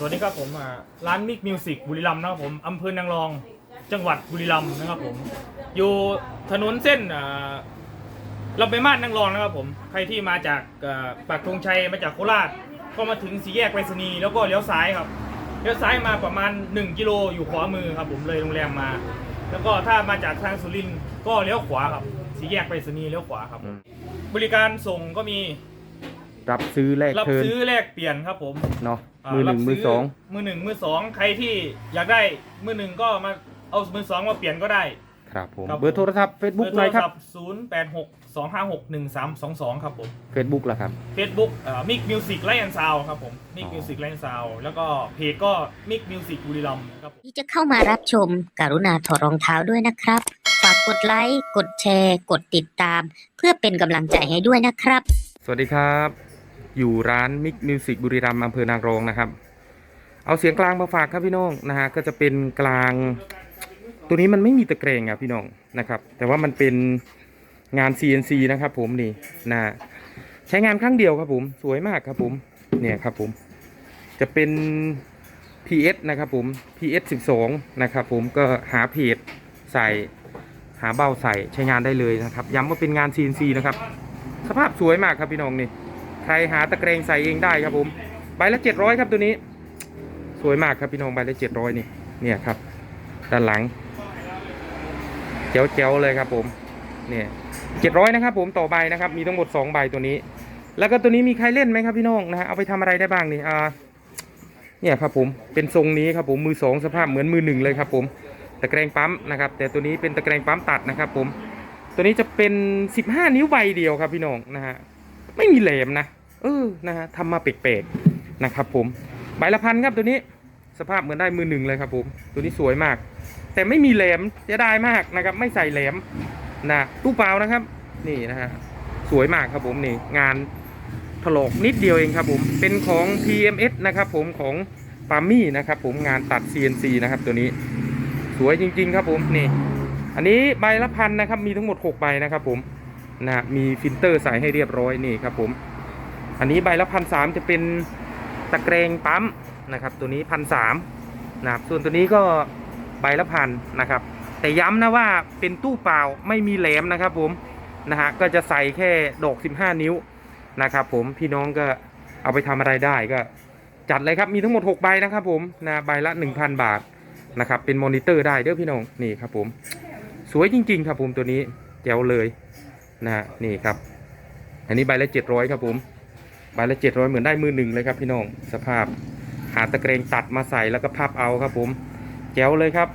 สวัสดีครับผมอ่าร้านมิกมิวสิกบุรีรัมย์นะครับผมอำเภอนางรองจังหวัดบุรีรัมย์นะครับผมอยู่ถนนเส้นอ่าเราไปมาดนางรองนะครับผมใครที่มาจากปากธงชัยมาจากโคราชก็มาถึงสี่แยกไปรษณีย์แล้วก็เลี้ยวซ้ายครับเลี้ยวซ้ายมาประมาณ 1 กิโลอยู่ขวามือครับผมเลยโรงแรมมา แล้วก็ถ้ามาจากทางสุรินทร์ก็เลี้ยวขวาครับสี่แยกไปรษณีย์เลี้ยวขวาครับ บริการส่งก็มี รับซื้อแลกรับเทิร์นซื้อแลกเปลี่ยนครับผมเนาะามือหนึ่งรับมืซื้อสองมือหนึ่งมือสองใครที่อยากได้มือหนึ่งก็มาเอามือสองมาเปลี่ยนก็ได้ ครับผมครับ เบอร์โทรศัพท์เฟซบุ๊กหน่อยครับศูนย์แปดหกสองห้าหกหนึ่งสามสองสองครับผม เฟซบุ๊กละครับเฟซบุ๊กมิกมิวสิกไลน์แอนซาวครับผมมิกอ๋อ มิวสิกไลน์แอนซาวแล้วก็เพจก็มิกมิวสิกบุรีรัมย์ครับผมที่จะเข้ามารับชม กรุณาถอดรองเท้าด้วยนะครับ ฝากกดไลค์ กดแชร์ กดติดตาม เพื่อเป็นกำลังใจให้ด้วยนะครับ สวัสดีครับ อยู่ร้านมิกมิวสิกบุรีรัมย์อำเภอนางรองนะครับ เอาเสียงกลางมาฝากครับพี่น้องนะฮะก็จะเป็นกลาง ตัวนี้มันไม่มีตะเกรงอะพี่น้องนะครับ แต่ว่ามันเป็นงาน CNC นะครับ ผมนี่นะใช้งานครั้งเดียวครับผมสวยมากครับผมเนี่ยครับผมจะเป็น PS นะครับผม PS 12 นะครับผมก็หาเพจใส่หาเบ้าใส่ใช้งานได้เลยนะครับ ย้ำว่าเป็นงาน CNC นะครับ สภาพสวยมากครับพี่น้องนี่ ใครหาตะเกรงใส่เองได้ครับผมใบละ700ครับตัวนี้ สวยมากครับพี่น้องใบละ700นี่เนี่ยครับ ด้านหลังเจ๋วๆเลยครับผมเนี่ย700นะครับผมต่อใบนะครับ มีทั้งหมด2ใบตัวนี้ แล้วก็ตัวนี้มีใครเล่นไหมครับพี่น้องนะฮะเอาไปทำอะไรได้บ้างนี่อ่าเนี่ยครับผมเป็นทรงนี้ครับผมมือสองสภาพเหมือนมือหนึ่งเลยครับผมตะแกรงปั๊มนะครับ แต่ตัวนี้เป็นตะแกรงปั๊มตัดนะครับผมตัวนี้จะเป็น 15 นิ้วใบเดียวครับพี่น้องนะฮะไม่มีแหลมนะ เออนะฮะทำมาแปลกๆนะครับผมใบละพันครับตัวนี้สภาพเหมือนได้มือหนึ่งเลยครับผมตัวนี้สวยมาก แต่ไม่มีแหลมเสียดายมากนะครับ ไม่ใส่แหลมนะตู้เปล่านะครับ นี่นะฮะสวยมากครับผมนี่งานถลอกนิดเดียวเองครับผมเป็นของ PMS นะครับผมของปามี่นะครับผมงานตัด CNC นะครับตัวนี้สวยจริง ๆ ครับผมนี่ อันนี้ใบละพันนะครับมีทั้งหมด 6 ใบนะครับผมนะฮะมีฟิลเตอร์ใส่ให้เรียบร้อยนี่ครับผม อันนี้ใบละพันสามจะเป็นตะเกรงปั๊มนะครับ ตัวนี้พันสามนะครับส่วนตัวนี้ก็ใบละพันนะครับ แต่ย้ำนะว่าเป็นตู้เปล่าไม่มีแหลมนะครับผมนะฮะก็จะใส่แค่ดอก 15 นิ้วนะครับ ผมพี่น้องก็เอาไปทำอะไรได้ก็จัดเลยครับมีทั้งหมด 6 ใบนะครับ ผมนะใบละ 1,000 บาทนะครับเป็นมอนิเตอร์ได้เด้อพี่น้องนี่ครับผมสวยจริง ๆ ครับผมตัวนี้แจ๋วเลยนะฮะนี่ครับ อันนี้ใบละ 700 ครับผม ใบละเจ็ดร้อยเหมือนได้มือหนึ่งเลยครับพี่น้องสภาพหาตะเกรงตัดมาใส่แล้วก็พับเอาครับผมแจ๋วเลยครับ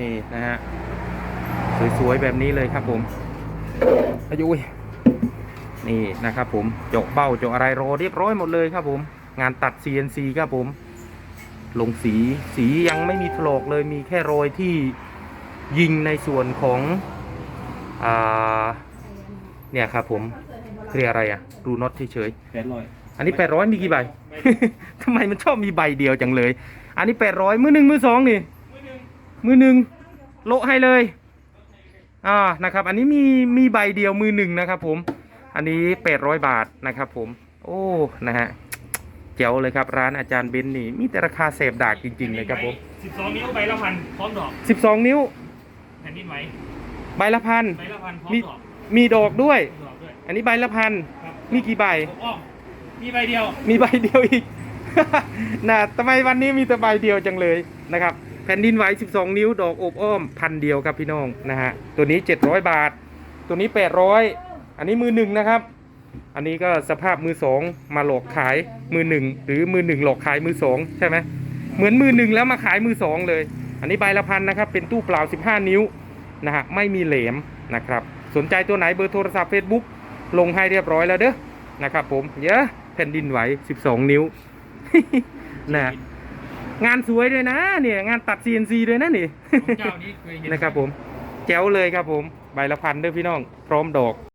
นี่นะฮะสวยๆแบบนี้เลยครับผมอายุยนี่นะครับผมเจาะเบ้าเจาะอะไรรอเรียบร้อยหมดเลยครับผม งานตัด CNC ครับผม ลงสีสียังไม่มีถลอกเลยมีแค่รอยที่ยิงในส่วนของอ่าเนี่ยครับผมเรียอะไรอะรูน็อตเฉยๆแปดร้ อยอันนี้แปดร้อยมีกี่ใบ ทำไมมันชอบมีใบเดียวจังเลย อันนี้แปดร้อยมือหนึ่งมือสองนี่ มือหนึ่งโละให้เลย อ่า นะครับ อันนี้มีมีใบเดียวมือหนึ่งนะครับผม อันนี้แปดร้อยบาทนะครับผม โอ้ นะฮะเจ๋วเลยครับร้านอาจารย์เบนซ์นี่ มีแต่ราคาเสพดากจริงๆเลยครับผมสิบสองนิ้วใบละพันพร้อมดอกสิบสองนิ้วแผ่นดินไหวใบละพันใบละพันพร้อมมีดอกมีดอกด้วย ดอกด้วย อันนี้ใบละพัน ครับมีกี่ใบอ้อม มีใบเดียว มีใบเดียวอีก นะทำไมวันนี้มีแต่ใบเดียวจังเลยนะครับ แผ่นดินไหว 12 นิ้วดอกอบอ้อมพันเดียวครับพี่น้องนะฮะ ตัวนี้ 700 บาท ตัวนี้ 800 อันนี้มือหนึ่งนะครับ อันนี้ก็สภาพมือสองมาหลอกขายมือหนึ่งหรือมือหนึ่งหลอกขายมือสองใช่ไหมเหมือนมือหนึ่งแล้วมาขายมือสองเลย อันนี้ใบละพันนะครับ เป็นตู้เปล่า 15 นิ้วนะฮะ ไม่มีเหลมนะครับ สนใจตัวไหนเบอร์โทรศัพท์ Facebook ลงให้เรียบร้อยแล้วเด้อนะครับผม เยอะ ผ่นดินไหว 12 นิ้วนะงานสวยด้วยนะเนี่ยงานตัด CNC ด้วยนะนี่ของเจ้านี้เคยเห็นนะครับผม แจ๋วเลยครับผม ใบละพันเด้อพี่น้อง พร้อมดอก